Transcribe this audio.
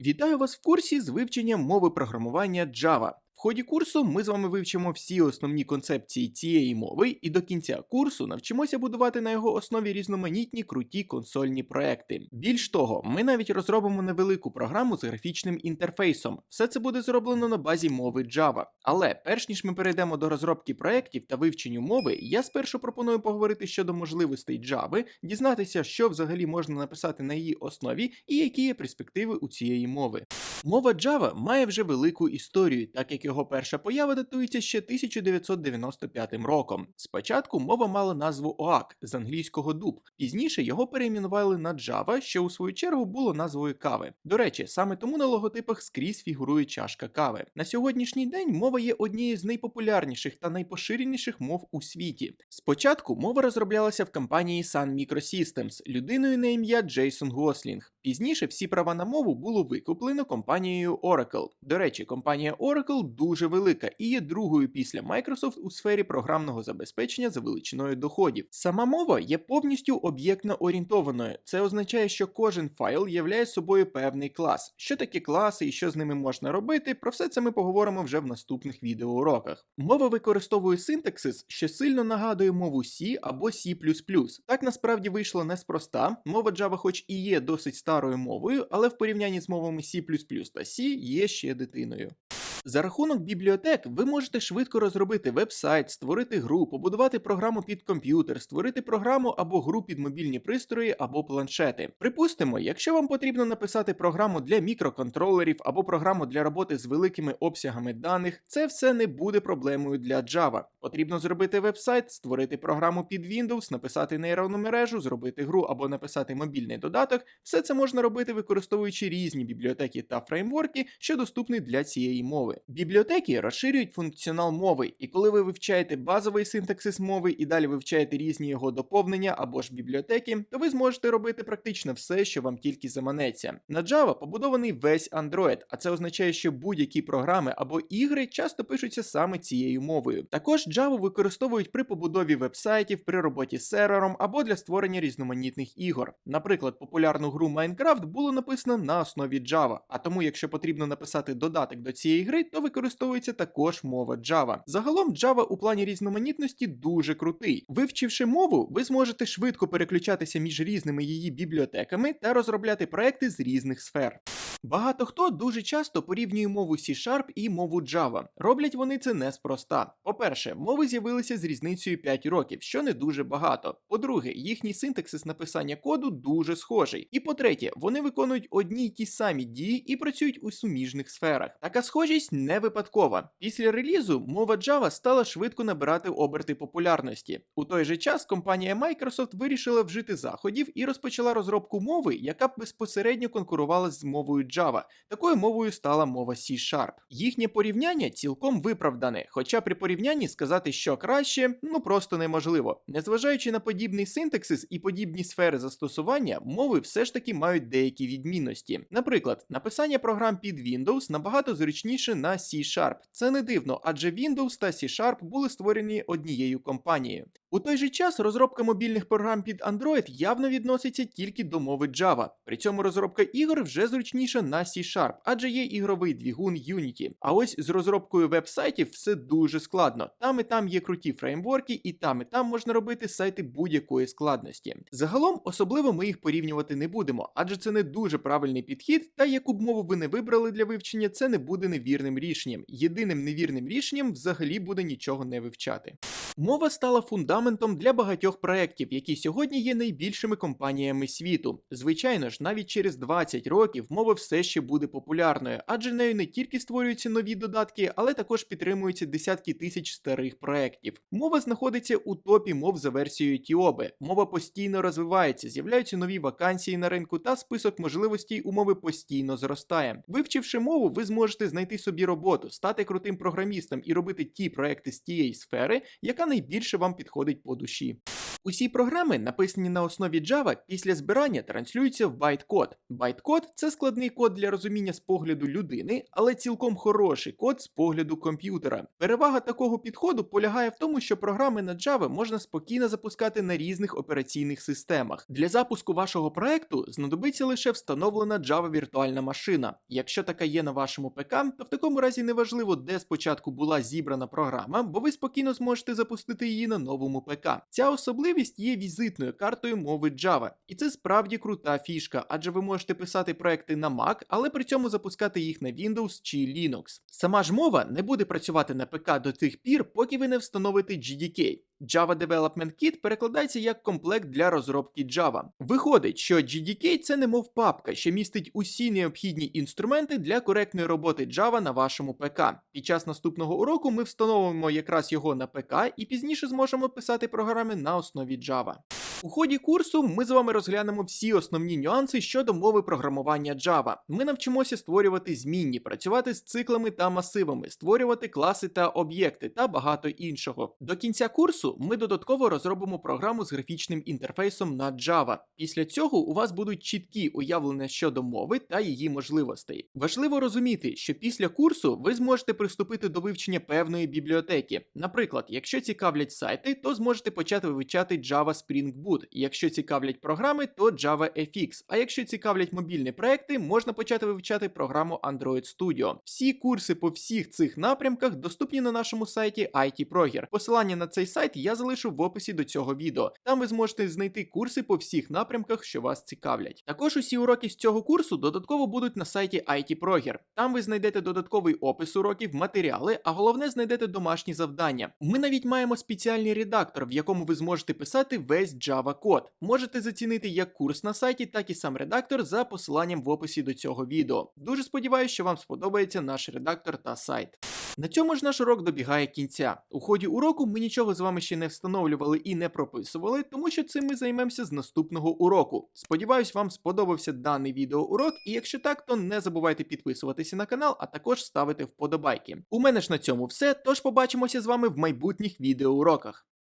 Вітаю вас в курсі з вивчення мови програмування Java. В ході курсу ми з вами вивчимо всі основні концепції цієї мови і до кінця курсу навчимося будувати на його основі різноманітні круті консольні проекти. Більш того, ми навіть розробимо невелику програму з графічним інтерфейсом. Все це буде зроблено на базі мови Java. Але перш ніж ми перейдемо до розробки проєктів та вивченню мови, я спершу пропоную поговорити щодо можливостей Java, дізнатися, що взагалі можна написати на її основі і які є перспективи у цієї мови. Мова Java має вже велику історію, так як його перша поява датується ще 1995 роком. Спочатку мова мала назву OAK з англійського дуб, пізніше його перейменували на Java, що у свою чергу було назвою кави. До речі, саме тому на логотипах скрізь фігурує чашка кави. На сьогоднішній день мова є однією з найпопулярніших та найпоширеніших мов у світі. Спочатку мова розроблялася в компанії Sun Microsystems людиною на ім'я Джейсон Гослінг. Пізніше всі права на мову було викуплено компанією Oracle. До речі, компанія Oracle дуже велика і є другою після Microsoft у сфері програмного забезпечення за величиною доходів. Сама мова є повністю об'єктно орієнтованою. Це означає, що кожен файл являє собою певний клас. Що таке класи і що з ними можна робити, про все це ми поговоримо вже в наступних відеоуроках. Мова використовує синтаксис, що сильно нагадує мову C або C++. Так насправді вийшло неспроста. Мова Java, хоч і є досить старою мовою, але в порівнянні з мовами C++ та C є ще дитиною. За рахунок бібліотек ви можете швидко розробити веб-сайт, створити гру, побудувати програму під комп'ютер, створити програму або гру під мобільні пристрої або планшети. Припустимо, якщо вам потрібно написати програму для мікроконтролерів або програму для роботи з великими обсягами даних, це все не буде проблемою для Java. Потрібно зробити веб-сайт, створити програму під Windows, написати нейронну мережу, зробити гру або написати мобільний додаток. Все це можна робити використовуючи різні бібліотеки та фреймворки, що доступні для цієї мови. Бібліотеки розширюють функціонал мови, і коли ви вивчаєте базовий синтаксис мови і далі вивчаєте різні його доповнення або ж бібліотеки, то ви зможете робити практично все, що вам тільки заманеться. На Java побудований весь Android, а це означає, що будь-які програми або ігри часто пишуться саме цією мовою. Також Java використовують при побудові вебсайтів, при роботі з сервером або для створення різноманітних ігор. Наприклад, популярну гру Minecraft було написано на основі Java, а тому, якщо потрібно написати додаток до цієї гри, то використовується також мова Java. Загалом Java у плані різноманітності дуже крутий. Вивчивши мову, ви зможете швидко переключатися між різними її бібліотеками та розробляти проекти з різних сфер. Багато хто дуже часто порівнює мову C-Sharp і мову Java. Роблять вони це неспроста. По-перше, мови з'явилися з різницею 5 років, що не дуже багато. По-друге, їхній синтаксис написання коду дуже схожий. І по-третє, вони виконують одні й ті самі дії і працюють у суміжних сферах. Така схожість не випадкова. Після релізу мова Java стала швидко набирати оберти популярності. У той же час компанія Microsoft вирішила вжити заходів і розпочала розробку мови, яка б безпосередньо конкурувала з мовою Java. Такою мовою стала мова C-Sharp. Їхнє порівняння цілком виправдане, хоча при порівнянні сказати, що краще, ну просто неможливо. Незважаючи на подібний синтаксис і подібні сфери застосування, мови все ж таки мають деякі відмінності. Наприклад, написання програм під Windows набагато зручніше на C-Sharp. Це не дивно, адже Windows та C-Sharp були створені однією компанією. У той же час розробка мобільних програм під Android явно відноситься тільки до мови Java. При цьому розробка ігор вже зручніша на C-Sharp, адже є ігровий двігун Unity. А ось з розробкою веб-сайтів все дуже складно. Там і там є круті фреймворки, і там і там можна робити сайти будь-якої складності. Загалом, особливо ми їх порівнювати не будемо, адже це не дуже правильний підхід, та яку б мову ви не вибрали для вивчення, це не буде невірним рішенням. Єдиним невірним рішенням взагалі буде нічого не вивчати. Мова стала фундаментом для багатьох проєктів, які сьогодні є найбільшими компаніями світу. Звичайно ж, навіть через 20 років мова все ще буде популярною, адже нею не тільки створюються нові додатки, але також підтримуються десятки тисяч старих проєктів. Мова знаходиться у топі мов за версією Тіоби. Мова постійно розвивається, з'являються нові вакансії на ринку, та список можливостей у мови постійно зростає. Вивчивши мову, ви зможете знайти собі роботу, стати крутим програмістом і робити ті проекти з тієї сфери, яка найбільше вам підходить по душі. Усі програми, написані на основі Java, після збирання транслюються в байт-код. Байт-код це складний код для розуміння з погляду людини, але цілком хороший код з погляду комп'ютера. Перевага такого підходу полягає в тому, що програми на Java можна спокійно запускати на різних операційних системах. Для запуску вашого проекту знадобиться лише встановлена Java віртуальна машина. Якщо така є на вашому ПК, то в такому разі неважливо, де спочатку була зібрана програма, бо ви спокійно зможете запустити її на новому ПК. Ця особливість є візитною картою мови Java, і це справді крута фішка, адже ви можете писати проекти на Mac, але при цьому запускати їх на Windows чи Linux. Сама ж мова не буде працювати на ПК до тих пір, поки ви не встановите GDK. Java Development Kit перекладається як комплект для розробки Java. Виходить, що GDK це немов папка, що містить усі необхідні інструменти для коректної роботи Java на вашому ПК. Під час наступного уроку ми встановимо якраз його на ПК і пізніше зможемо писати програми на основі Java. У ході курсу ми з вами розглянемо всі основні нюанси щодо мови програмування Java. Ми навчимося створювати змінні, працювати з циклами та масивами, створювати класи та об'єкти та багато іншого. До кінця курсу ми додатково розробимо програму з графічним інтерфейсом на Java. Після цього у вас будуть чіткі уявлення щодо мови та її можливостей. Важливо розуміти, що після курсу ви зможете приступити до вивчення певної бібліотеки. Наприклад, якщо цікавлять сайти, то зможете почати вивчати Java Spring Boot. Якщо цікавлять програми, то Java FX. А якщо цікавлять мобільні проекти, можна почати вивчати програму Android Studio. Всі курси по всіх цих напрямках доступні на нашому сайті IT Proger. Посилання на цей сайт я залишу в описі до цього відео. Там ви зможете знайти курси по всіх напрямках, що вас цікавлять. Також усі уроки з цього курсу додатково будуть на сайті IT Proger. Там ви знайдете додатковий опис уроків, матеріали, а головне знайдете домашні завдання. Ми навіть маємо спеціальний редактор, в якому ви зможете писати весь Java. Можете зацінити як курс на сайті, так і сам редактор за посиланням в описі до цього відео. Дуже сподіваюся, що вам сподобається наш редактор та сайт. На цьому ж наш урок добігає кінця. У ході уроку ми нічого з вами ще не встановлювали і не прописували, тому що цим ми займемося з наступного уроку. Сподіваюсь, вам сподобався даний відеоурок, і якщо так, то не забувайте підписуватися на канал, а також ставити вподобайки. У мене ж на цьому все, тож побачимося з вами в майбутніх відеоуроках.